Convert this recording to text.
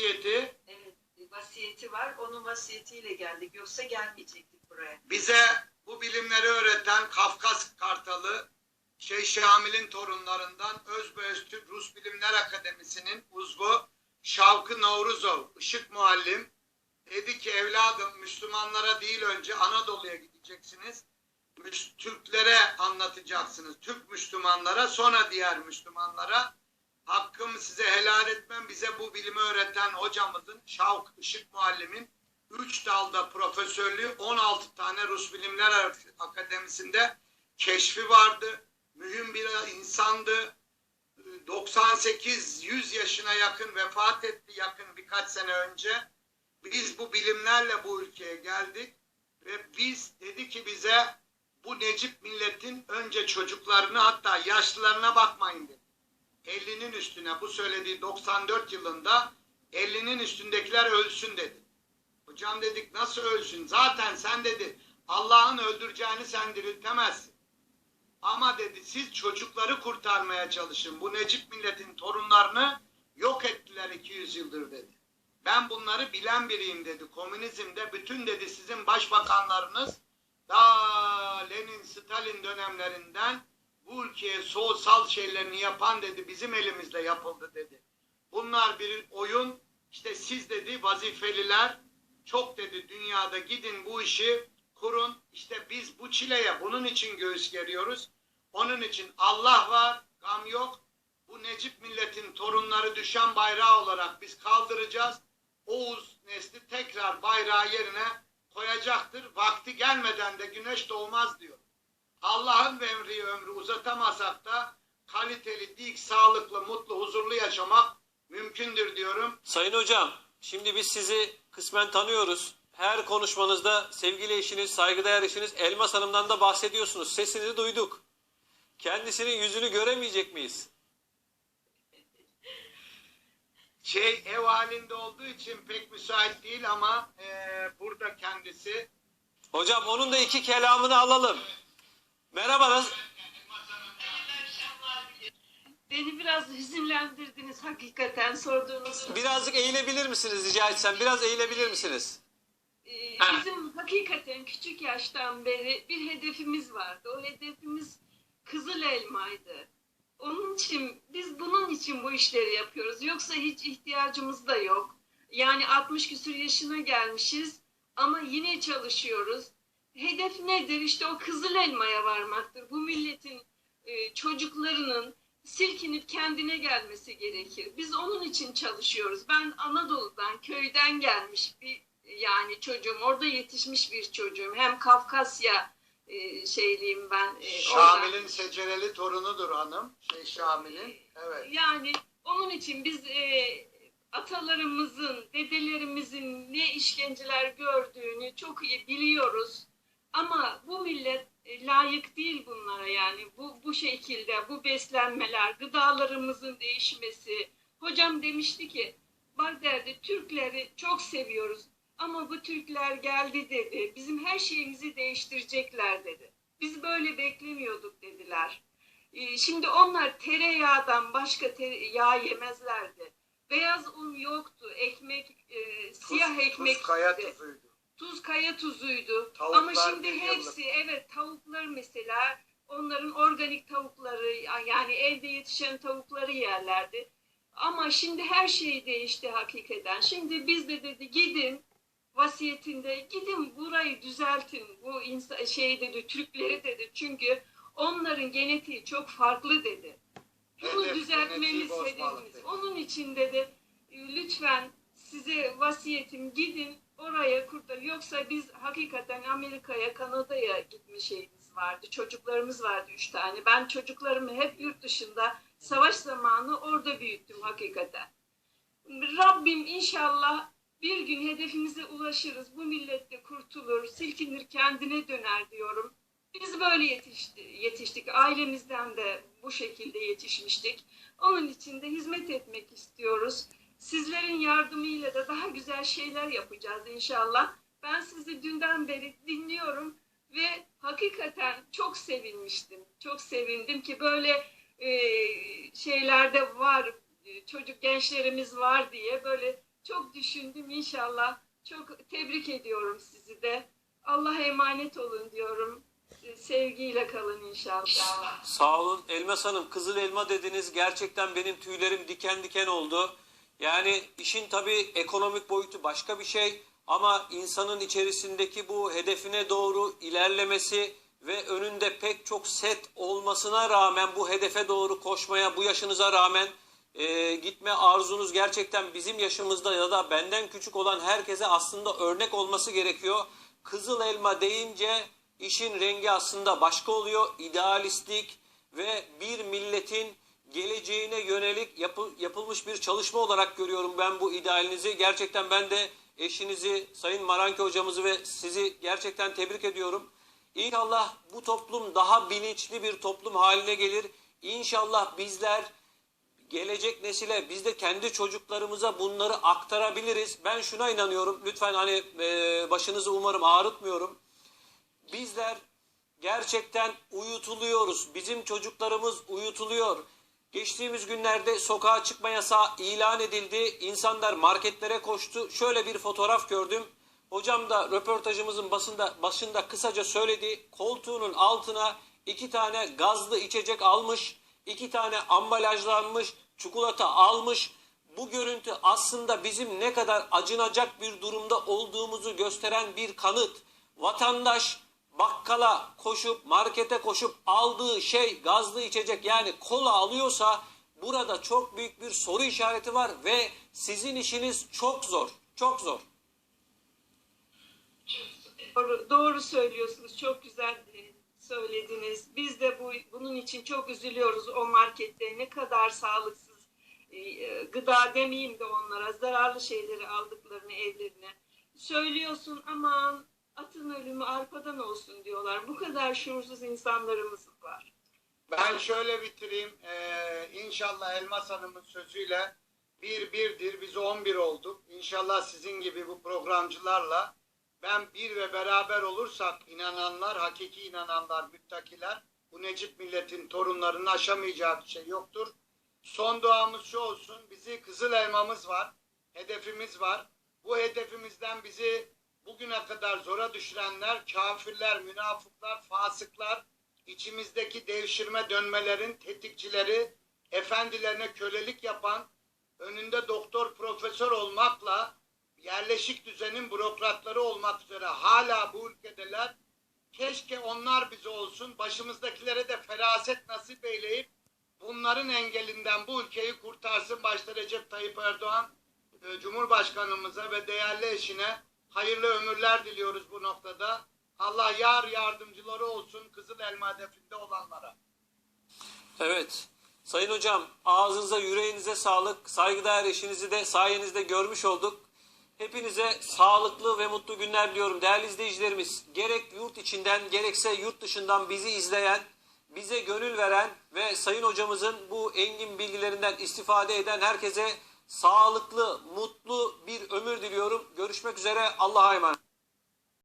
vasiyeti Evet, vasiyeti var. Onun vasiyetiyle geldik. Yoksa gelmeyecektik buraya. bize bu bilimleri öğreten Kafkas Kartalı Şeyh Şamil'in torunlarından Özbeöz Türk Rus Bilimler Akademisi'nin uzvu Şavkı Novruzov, Işık Muallim dedi ki evladım Müslümanlara değil önce Anadolu'ya gideceksiniz. Türklere anlatacaksınız. Türk Müslümanlara sonra diğer Müslümanlara. Hakkımı size helal etmem. Bize bu bilimi öğreten hocamızın Şavk Işık Muallim'in 3 dalda profesörlüğü 16 tane Rus Bilimler Akademisi'nde keşfi vardı. Mühim bir insandı. 98-100 yaşına yakın vefat etti yakın birkaç sene önce. Biz bu bilimlerle bu ülkeye geldik ve biz dedi ki bize bu Necip milletin önce çocuklarını hatta yaşlılarına bakmayın dedi. 50'nin üstüne bu söylediği 94 yılında 50'nin üstündekiler ölsün dedi. Hocam dedik nasıl ölsün? Zaten sen dedi Allah'ın öldüreceğini sen diriltemezsin. Ama dedi siz çocukları kurtarmaya çalışın. Bu Necip milletin torunlarını yok ettiler 200 yıldır dedi. Ben bunları bilen biriyim dedi. Komünizmde bütün dedi sizin başbakanlarınız daha Lenin, Stalin dönemlerinden bu ülkeye soğusal şeylerini yapan dedi bizim elimizle yapıldı dedi. Bunlar bir oyun işte siz dedi vazifeliler çok dedi dünyada gidin bu işi kurun. İşte biz bu çileye bunun için göğüs geriyoruz. Onun için Allah var, gam yok. Bu Necip milletin torunları düşen bayrağı olarak biz kaldıracağız. Oğuz nesli tekrar bayrağı yerine koyacaktır. Vakti gelmeden de güneş doğmaz diyor. Allah'ın verdiği ömrü uzatamasak da kaliteli, dik, sağlıklı, mutlu, huzurlu yaşamak mümkündür diyorum. Sayın hocam, şimdi biz sizi kısmen tanıyoruz. Her konuşmanızda sevgili eşiniz, saygıdeğer eşiniz Elmas Hanım'dan da bahsediyorsunuz. Sesini duyduk. Kendisinin yüzünü göremeyecek miyiz? Şey ev halinde olduğu için pek müsait değil ama eee, burada kendisi. Hocam onun da iki kelamını alalım. Merhaba, nasıl- Beni biraz hüzünlendirdiniz hakikaten sorduğunuz. birazcık eğilebilir misiniz rica etsem? Biraz eğilebilir misiniz? Ee, Bizim hakikaten küçük yaştan beri bir hedefimiz vardı. O hedefimiz Kızıl Elma'ydı. Onun için biz bunun için bu işleri yapıyoruz. Yoksa hiç ihtiyacımız da yok. Yani 60 küsur yaşına gelmişiz ama yine çalışıyoruz. Hedef nedir? İşte o Kızıl Elma'ya varmaktır. Bu milletin e, çocuklarının silkinip kendine gelmesi gerekir. Biz onun için çalışıyoruz. Ben Anadolu'dan, köyden gelmiş bir yani çocuğum, orada yetişmiş bir çocuğum. Hem Kafkasya e, şeyliyim ben. e, Şamil'in oradan. secereli torunudur hanım. Şey Şamil'in. Evet. Yani onun için biz e, atalarımızın, dedelerimizin ne işkenceler gördüğünü çok iyi biliyoruz. Ama bu millet e, layık değil bunlara yani bu bu şekilde bu beslenmeler, gıdalarımızın değişmesi. Hocam demişti ki bak derdi Türkleri çok seviyoruz ama bu Türkler geldi dedi. Bizim her şeyimizi değiştirecekler dedi. Biz böyle beklemiyorduk dediler. Ee, Şimdi onlar tereyağından başka tere- yağ yemezlerdi. Beyaz un yoktu, ekmek, e, siyah Tuz- ekmek, Tuz kaya tuzuydu. Tuz kaya tuzuydu. Tavuklar Ama şimdi hepsi evet tavuklar mesela onların organik tavukları yani evde yetişen tavukları yerlerdi. Ama şimdi her şey değişti hakikaten. Şimdi biz de dedi gidin vasiyetinde gidin burayı düzeltin. Bu insan şey dedi Türkleri dedi. Çünkü onların genetiği çok farklı dedi. Bunu Hedef, düzeltmemiz hedefimiz. Onun için dedi lütfen size vasiyetim gidin oraya kurtar. Yoksa biz hakikaten Amerika'ya, Kanada'ya gitme şeyimiz vardı. Çocuklarımız vardı üç tane. Ben çocuklarımı hep yurt dışında savaş zamanı orada büyüttüm hakikaten. Rabbim inşallah bir gün hedefimize ulaşırız. Bu millet de kurtulur, silkinir, kendine döner diyorum. Biz böyle yetişti, yetiştik. Ailemizden de bu şekilde yetişmiştik. Onun için de hizmet etmek istiyoruz. Sizlerin yardımıyla da daha güzel şeyler yapacağız inşallah. Ben sizi dünden beri dinliyorum ve hakikaten çok sevinmiştim. Çok sevindim ki böyle e, şeylerde var, e, çocuk gençlerimiz var diye böyle Çok düşündüm inşallah. Çok tebrik ediyorum sizi de. Allah'a emanet olun diyorum. Ee, Sevgiyle kalın inşallah. Sağ olun Elmas Hanım. Kızıl elma dediniz. Gerçekten benim tüylerim diken diken oldu. Yani işin tabii ekonomik boyutu başka bir şey. Ama insanın içerisindeki bu hedefine doğru ilerlemesi ve önünde pek çok set olmasına rağmen bu hedefe doğru koşmaya bu yaşınıza rağmen e, gitme arzunuz gerçekten bizim yaşımızda ya da benden küçük olan herkese aslında örnek olması gerekiyor. Kızıl elma deyince işin rengi aslında başka oluyor. İdealistlik ve bir milletin geleceğine yönelik yapı- yapılmış bir çalışma olarak görüyorum ben bu idealinizi. Gerçekten ben de eşinizi, Sayın Maranki hocamızı ve sizi gerçekten tebrik ediyorum. İnşallah bu toplum daha bilinçli bir toplum haline gelir. İnşallah bizler gelecek nesile biz de kendi çocuklarımıza bunları aktarabiliriz. Ben şuna inanıyorum. Lütfen hani e, başınızı umarım ağrıtmıyorum. Bizler gerçekten uyutuluyoruz. Bizim çocuklarımız uyutuluyor. Geçtiğimiz günlerde sokağa çıkma yasağı ilan edildi. İnsanlar marketlere koştu. Şöyle bir fotoğraf gördüm. Hocam da röportajımızın basında, başında kısaca söyledi. Koltuğunun altına iki tane gazlı içecek almış. iki tane ambalajlanmış çikolata almış. Bu görüntü aslında bizim ne kadar acınacak bir durumda olduğumuzu gösteren bir kanıt. Vatandaş bakkala koşup markete koşup aldığı şey gazlı içecek yani kola alıyorsa burada çok büyük bir soru işareti var ve sizin işiniz çok zor. Çok zor. Doğru, doğru söylüyorsunuz. Çok güzel e, söylediniz. Biz de bu bunun için çok üzülüyoruz. O markette ne kadar sağlıksız e, gıda demeyeyim de onlara zararlı şeyleri aldıklarını evlerine. Söylüyorsun aman atın ölümü arpadan olsun diyorlar. Bu kadar şuursuz insanlarımız var. Ben şöyle bitireyim. Ee, inşallah Elmas Hanım'ın sözüyle bir birdir. Biz on bir olduk. İnşallah sizin gibi bu programcılarla ben bir ve beraber olursak inananlar, hakiki inananlar, müttakiler bu Necip milletin torunlarının aşamayacağı bir şey yoktur. Son duamız şu olsun. Bizi kızıl elmamız var. Hedefimiz var. Bu hedefimizden bizi bugüne kadar zora düşürenler, kafirler, münafıklar, fasıklar, içimizdeki devşirme dönmelerin tetikçileri, efendilerine kölelik yapan, önünde doktor, profesör olmakla yerleşik düzenin bürokratları olmak üzere hala bu ülkedeler. Keşke onlar bize olsun, başımızdakilere de feraset nasip eyleyip bunların engelinden bu ülkeyi kurtarsın. Başta Recep Tayyip Erdoğan, e, Cumhurbaşkanımıza ve değerli eşine hayırlı ömürler diliyoruz bu noktada. Allah yar yardımcıları olsun Kızıl Elma hedefinde olanlara. Evet. Sayın hocam ağzınıza yüreğinize sağlık. Saygıdeğer eşinizi de sayenizde görmüş olduk. Hepinize sağlıklı ve mutlu günler diliyorum. Değerli izleyicilerimiz gerek yurt içinden gerekse yurt dışından bizi izleyen, bize gönül veren ve Sayın hocamızın bu engin bilgilerinden istifade eden herkese sağlıklı, mutlu bir ömür diliyorum. Görüşmek üzere. Allah'a emanet.